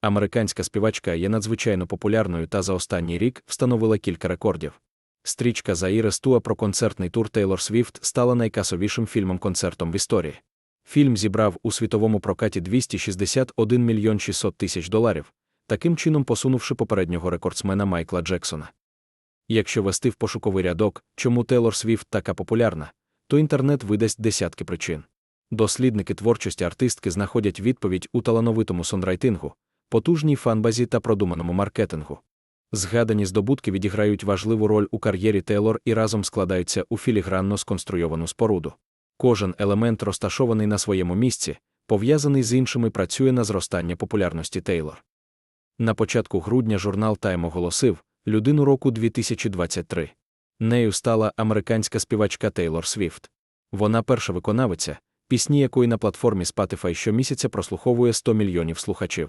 Американська співачка є надзвичайно популярною та за останній рік встановила кілька рекордів. Стрічка Заїре Стуа про концертний тур Тейлор Свіфт стала найкасовішим фільмом-концертом в історії. Фільм зібрав у світовому прокаті 261 мільйон 600 тисяч доларів, таким чином посунувши попереднього рекордсмена Майкла Джексона. Якщо вести в пошуковий рядок, чому Тейлор Свіфт така популярна, то інтернет видасть десятки причин. Дослідники творчості артистки знаходять відповідь у талановитому сонрайтингу, потужній фанбазі та продуманому маркетингу. Згадані здобутки відіграють важливу роль у кар'єрі Тейлор і разом складаються у філігранно сконструйовану споруду. Кожен елемент, розташований на своєму місці, пов'язаний з іншими, працює на зростання популярності Тейлор. На початку грудня журнал Time оголосив людину року 2023. Нею стала американська співачка Тейлор Свіфт. Вона перша виконавиця, пісні якої на платформі Spotify щомісяця прослуховує 100 мільйонів слухачів.